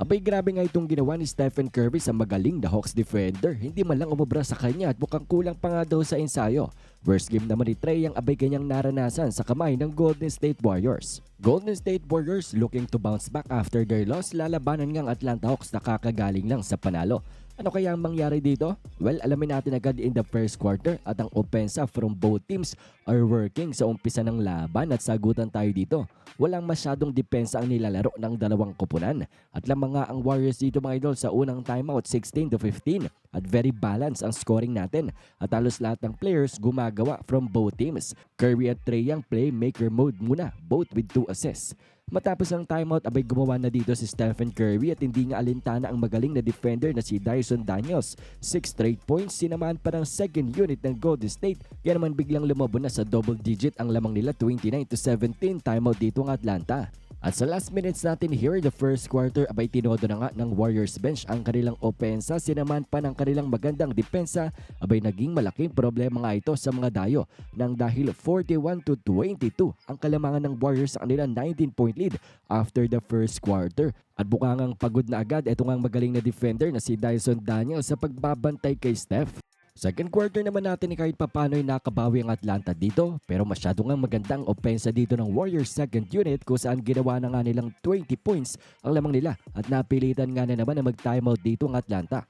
Abay grabe nga itong ginawa ni Stephen Curry sa magaling na Hawks defender. Hindi man lang umubra sa kanya at mukhang kulang pa nga daw sa ensayo. Worst game naman ni Trey ang abay kanyang naranasan sa kamay ng Golden State Warriors. Golden State Warriors looking to bounce back after their loss, lalabanan ngang Atlanta Hawks na kakagaling lang sa panalo. Ano kaya ang mangyari dito? Well, alamin natin agad in the first quarter at ang opensa from both teams are working sa umpisa ng laban at sagutan tayo dito. Walang masyadong depensa ang nilalaro ng dalawang kupunan at lamang nga ang Warriors dito mga idol sa unang timeout 16 to 15 at very balanced ang scoring natin at halos lahat ng players gumagawa from both teams. Curry at Trey Young playmaker mode muna both with 2 assists. Matapos ang timeout, abay gumawa na dito si Stephen Curry at hindi nga alintana ang magaling na defender na si Dyson Daniels. 6 straight points, sinamaan pa ng second unit ng Golden State. Kaya naman biglang lumabo na sa double digit ang lamang nila 29 to 17 timeout dito ng Atlanta. At sa last minutes natin here, the first quarter, abay tinodo na nga ng Warriors bench ang kanilang opensa, sinaman pa ng kanilang magandang depensa, abay naging malaking problema nga ito sa mga dayo nang dahil 41 to 22 ang kalamangan ng Warriors sa kanilang 19 point lead after the first quarter. At bukangang pagod na agad ito ngang magaling na defender na si Dyson Daniel sa pagbabantay kay Steph. Second quarter naman natin kahit papano ay nakabawi ang Atlanta dito pero masyado nga magandang opensa dito ng Warriors second unit kung saan ginawa na nga nilang 20 points ang lamang nila at napilitan nga na naman na mag-timeout dito ang Atlanta.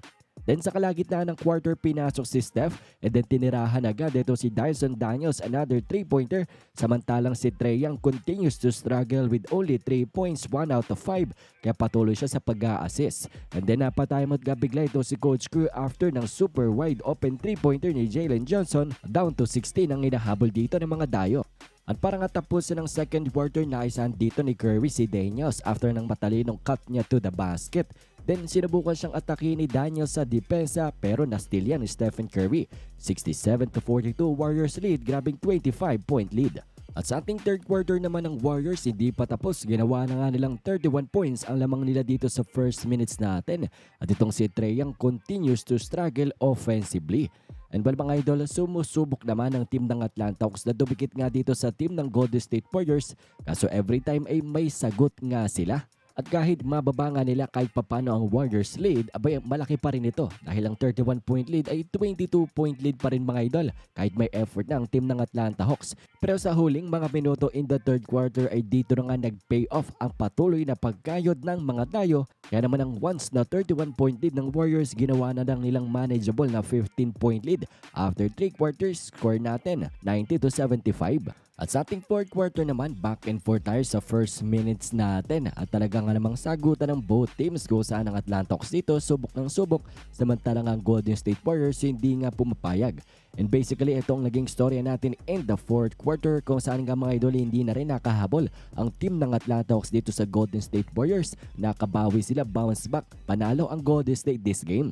Then sa kalagitnaan ng quarter pinasok si Steph and then tinirahan agad ito si Dyson Daniels another 3-pointer samantalang si Trey Young continues to struggle with only 3 points 1 out of 5 kaya patuloy siya sa pag-a-assist. And then napatimeout nga bigla ito si Coach Crew after ng super wide open 3-pointer ni Jalen Johnson down to 16 ang inahabol dito ng mga dayo. At para nga tapos ng second quarter na isahan dito ni Curry si Daniels after ng matalinong cut niya to the basket. Then sinubukan siyang atake ni Daniels sa depensa pero na-steal yan ni Stephen Curry. 67 to 42 Warriors lead, grabing 25 point lead. At sa ating third quarter naman ng Warriors, hindi pa tapos. Ginawa na nga nilang 31 points ang lamang nila dito sa first minutes natin. At itong si Trey Young continues to struggle offensively. And well mga idol, sumusubok naman ang team ng Atlanta Hawks na dumikit nga dito sa team ng Golden State Warriors. Kaso every time ay may sagot nga sila. At kahit mababa nga nila kahit papano ang Warriors lead, abay malaki pa rin ito dahil ang 31 point lead ay 22 point lead pa rin mga idol kahit may effort na ang team ng Atlanta Hawks. Pero sa huling mga minuto in the third quarter ay dito na nga nag-pay off ang patuloy na pagkayod ng mga dayo. Kaya naman ang once na 31 point lead ng Warriors ginawa na lang nilang manageable na 15 point lead. After 3 quarters, score natin 90 to 75. At sa ating fourth quarter naman, back and forth tayo sa first minutes natin. At talaga nga namang sagutan ng both teams kung saan ang Atlanta Hawks dito subok ng subok samantalang ang Golden State Warriors hindi nga pumapayag. And basically ito ang naging storya natin in the fourth quarter kung saan nga mga idol hindi na rin nakahabol ang team ng Atlanta Hawks dito sa Golden State Warriors. Nakabawi sila bounce back. Panalo ang Golden State this game.